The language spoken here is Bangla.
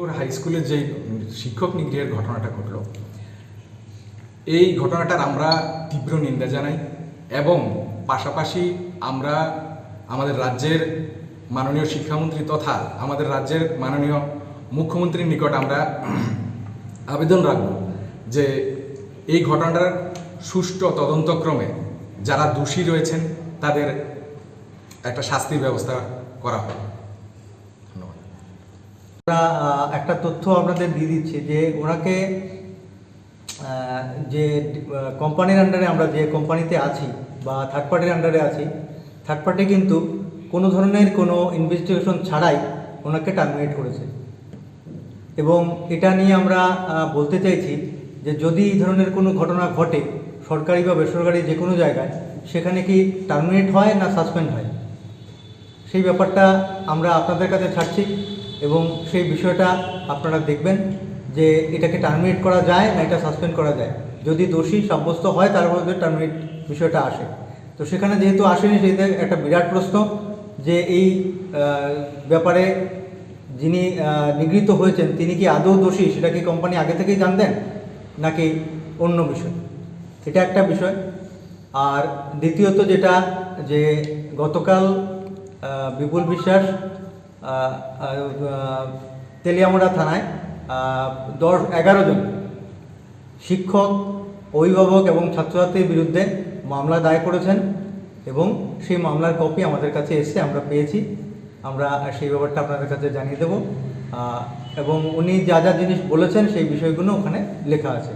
ওর হাই স্কুলে যে শিক্ষক নিগৃহের ঘটনাটা ঘটল, এই ঘটনাটার আমরা তীব্র নিন্দা জানাই এবং পাশাপাশি আমরা আমাদের রাজ্যের মাননীয় শিক্ষামন্ত্রী তথা আমাদের রাজ্যের মাননীয় মুখ্যমন্ত্রীর নিকট আমরা আবেদন রাখব যে এই ঘটনাটার সুষ্ঠু তদন্তক্রমে যারা দোষী রয়েছেন, তাদের একটা শাস্তির ব্যবস্থা করা হয় একটা তথ্য আপনাদের দিয়ে দিচ্ছি যে ওনাকে যে কোম্পানির আন্ডারে আমরা যে কোম্পানিতে আছি বা থার্ড পার্টির আন্ডারে আছি থার্ড পার্টি কিন্তু কোনো ধরনের কোনো ইনভেস্টিগেশন ছাড়াই ওনাকে টার্মিনেট করেছে। এবং এটা নিয়ে আমরা বলতে চাইছি যে যদি এই ধরনের কোনো ঘটনা ঘটে, সরকারি বা বেসরকারি যে কোনো জায়গায়, সেখানে কি টার্মিনেট হয় না সাসপেন্ড হয়? সেই ব্যাপারটা আমরা আপনাদের কাছে ছাড়ছি। এবং সেই বিষয়টা আপনারা দেখবেন যে এটাকে টার্মিনেট করা যায় না, এটা সাসপেন্ড করা যায়। যদি দোষী সাব্যস্ত হয় তার মধ্যে টার্মিনেট বিষয়টা আসে। তো সেখানে যেহেতু আসেনি সেটা একটা বিরাট প্রশ্ন যে এই ব্যাপারে যিনি নিগৃহীত হয়েছেন, তিনি কি আদৌ দোষী? সেটা কি কোম্পানি আগে থেকেই জানতেন? নাকি অন্য বিষয়? এটা একটা বিষয়। আর দ্বিতীয়ত যেটা যে গতকাল বিপুল বিশ্বাস তেলিয়ামুড়া থানায় দশ, এগারো জন শিক্ষক, অভিভাবক এবং ছাত্রছাত্রীর বিরুদ্ধে মামলা দায়ের করেছেন এবং সেই মামলার কপি আমাদের কাছে এসে আমরা পেয়েছি। আমরা সেই ব্যাপারটা আপনাদের কাছে জানিয়ে দেব। এবং উনি যা যা জিনিস বলেছেন সেই বিষয়গুলো ওখানে লেখা আছে।